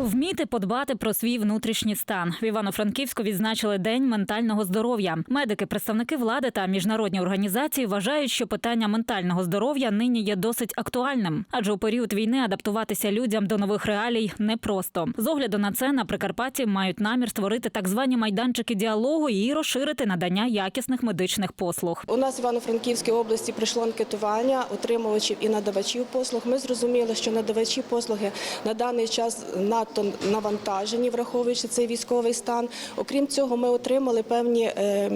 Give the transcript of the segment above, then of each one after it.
Вміти подбати про свій внутрішній стан в Івано-Франківську відзначили день ментального здоров'я. Медики, представники влади та міжнародні організації вважають, що питання ментального здоров'я нині є досить актуальним, адже у період війни адаптуватися людям до нових реалій непросто. З огляду на це на Прикарпатті мають намір створити так звані майданчики діалогу і розширити надання якісних медичних послуг. У нас в Івано-Франківській області прийшло анкетування отримувачів і надавачів послуг. Ми зрозуміли, що надавачі послуги на даний час надто навантажені, враховуючи цей військовий стан. Окрім цього, ми отримали певні е,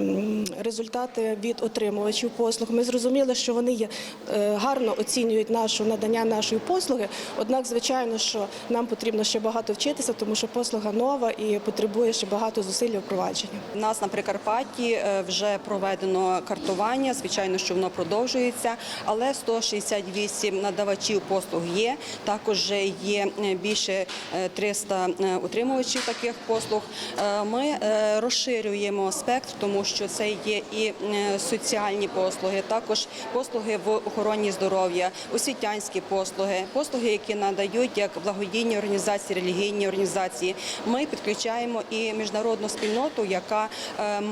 результати від отримувачів послуг. Ми зрозуміли, що вони є, е, гарно оцінюють нашу надання нашої послуги. Однак, звичайно, що нам потрібно ще багато вчитися, тому що послуга нова і потребує ще багато зусиль у впровадженні. У нас на Прикарпатті е, вже проведено картування. Звичайно, що воно продовжується, але 168 надавачів послуг є. Також є більше е, 300 е, утримувачів таких послуг. Е, Ми е, розширюємо спектр, тому що це є і соціальні послуги, також послуги в охороні здоров'я, освітянські послуги, послуги, які надають як благодійні організації, релігійні організації. Ми підключаємо і міжнародну спільноту, яка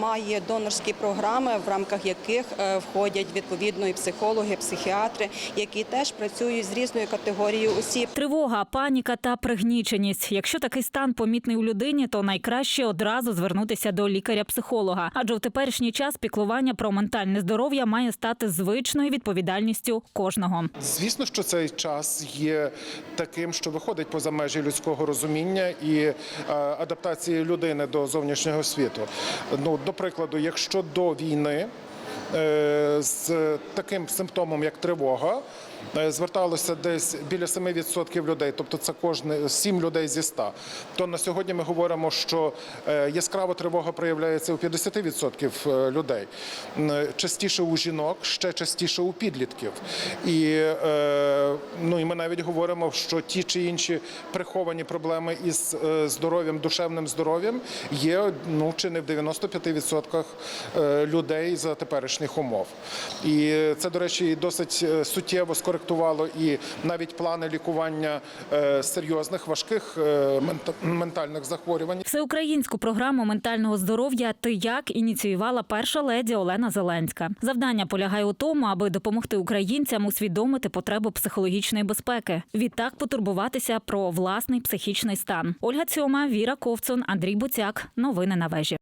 має донорські програми, в рамках яких входять відповідно і психологи, психіатри, які теж працюють з різною категорією осіб. Тривога, паніка та пригніченість. Якщо такий стан помітний у людині, то найкраще одразу звернутися до лікаря-психолога. Адже в теперішній час піклування про ментальне здоров'я має стати звичною відповідальністю кожного. Звісно, що цей час є таким, що виходить поза межі людського розуміння і е, адаптації людини до зовнішнього світу. Ну, до прикладу, якщо до війни з таким симптомом, як тривога, е, зверталося десь біля 7% людей, тобто це кожне 7 людей зі 100, то на сьогодні ми говоримо, що е, яскрава тривога проявляється у 50% людей. Частіше у жінок, ще частіше у підлітків. І, е, ну, і ми навіть говоримо, що ті чи інші приховані проблеми із е, здоров'ям, душевним здоров'ям є ну, чи не в 95% е, людей за теперішніх умов. І це, до речі, досить е, суттєво скоректувало і навіть плани лікування е, серйозних важких е, ментальних захворювань. Всеукраїнську програму ментального здоров'я Ти як ініціювала перша леді Олена Зеленська. Завдання полягає у тому, аби допомогти українцям усвідомити потребу психологічної безпеки. Відтак потурбуватися про власний психічний стан. Ольга Цьома, Віра Ковцун, Андрій Буцяк. Новини на вежі.